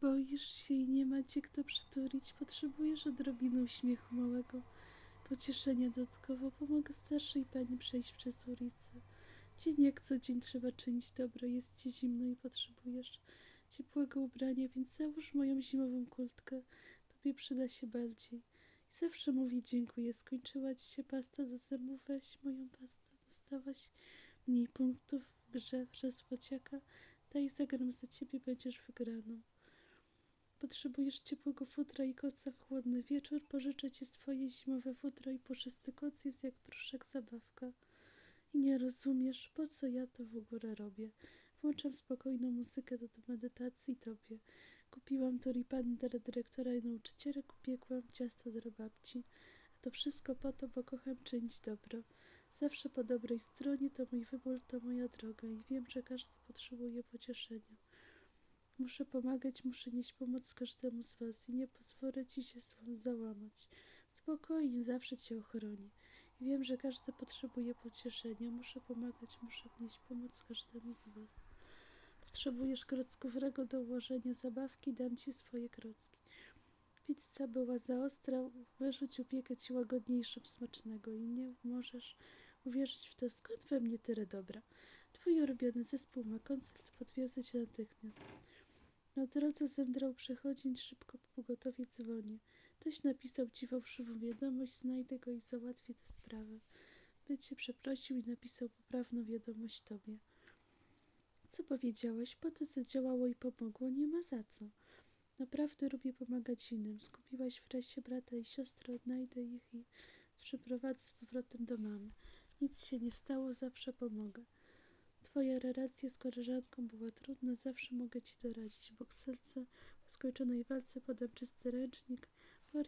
Boisz się i nie ma cię kto przytulić. Potrzebujesz odrobiny uśmiechu małego. Pocieszenia dodatkowo pomogę starszej pani przejść przez ulicę. Dzień jak co dzień trzeba czynić dobro. Jest ci zimno i potrzebujesz ciepłego ubrania, więc załóż moją zimową kurtkę. Tobie przyda się bardziej. I zawsze mówi dziękuję. Skończyła ci się pasta do zębów, weź moją pastę. Dostałaś mniej punktów w grze przez wociaka. Daj zagram za ciebie, będziesz wygraną. Potrzebujesz ciepłego futra i koca w chłodny wieczór. Pożyczę ci swoje zimowe futro i puszysty koc jest jak proszek zabawka. I nie rozumiesz, po co ja to w ogóle robię. Włączam spokojną muzykę do, do medytacji tobie. Kupiłam toripan dyrektora i nauczyciela, upiekłam ciasto dla babci. A to wszystko po to, bo kocham czynić dobro. Zawsze po dobrej stronie to mój wybór, to moja droga i wiem, że każdy potrzebuje pocieszenia. Muszę pomagać, muszę nieść pomoc każdemu z was i nie pozwolę ci się załamać. Spokojnie, zawsze cię ochronię. Wiem, że każdy potrzebuje pocieszenia. Muszę pomagać, muszę nieść pomoc każdemu z was. Potrzebujesz krocków Rego do ułożenia zabawki, dam ci swoje krocki. Pizza była za ostra, wyrzuć upiekę ci łagodniejszą, smacznego i nie możesz uwierzyć w to, skąd we mnie tyle dobra. Twój ulubiony zespół ma koncert, podwiozę cię natychmiast. Na drodze zemdlał przechodzień, szybko po pogotowie dzwonię. Ktoś napisał ci fałszywą wiadomość, znajdę go i załatwię tę sprawę. By cię przeprosił i napisał poprawną wiadomość tobie. Co powiedziałaś? Po to zadziałało i pomogło, nie ma za co. Naprawdę lubię pomagać innym. Skupiłaś wreszcie brata i siostrę, odnajdę ich i przyprowadzę z powrotem do mamy. Nic się nie stało, zawsze pomogę. Twoja relacja z koleżanką była trudna, zawsze mogę ci doradzić. Bokserce po skończonej walce podam czysty ręcznik,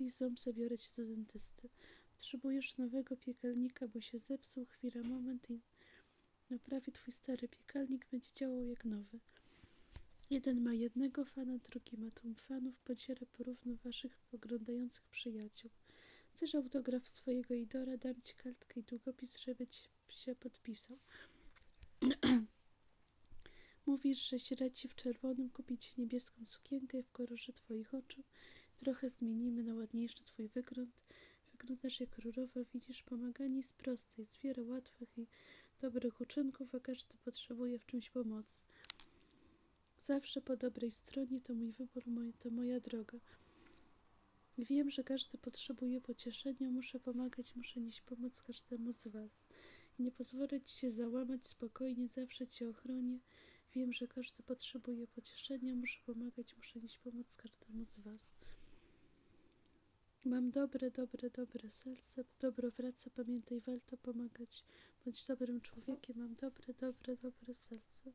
ząb zabiorę cię do dentysty. Potrzebujesz nowego piekarnika, bo się zepsuł, chwila, moment i naprawi twój stary piekarnik, będzie działał jak nowy. Jeden ma jednego fana, drugi ma tłum fanów, podzielę porówno waszych poglądających przyjaciół. Chcesz autograf swojego idola, dam ci kartkę i długopis, żeby ci się podpisał. Mówisz, że śledzi w czerwonym kupi ci niebieską sukienkę w kolorze twoich oczu. Trochę zmienimy na ładniejszy twój wygląd. Wyglądasz jak królowa, widzisz, pomaganie jest proste, jest wiele łatwych i dobrych uczynków, a każdy potrzebuje w czymś pomocy. Zawsze po dobrej stronie to mój wybór, moi- to moja droga. Wiem, że każdy potrzebuje pocieszenia, muszę pomagać, muszę nieść pomoc każdemu z was. I nie pozwolę ci się załamać, spokojnie, zawsze cię ochronię. Wiem, że każdy potrzebuje pocieszenia, muszę pomagać, muszę nieść pomoc każdemu z was. Mam dobre, dobre, dobre serce, dobro wraca, pamiętaj, warto pomagać. Bądź dobrym człowiekiem, mam dobre, dobre, dobre serce.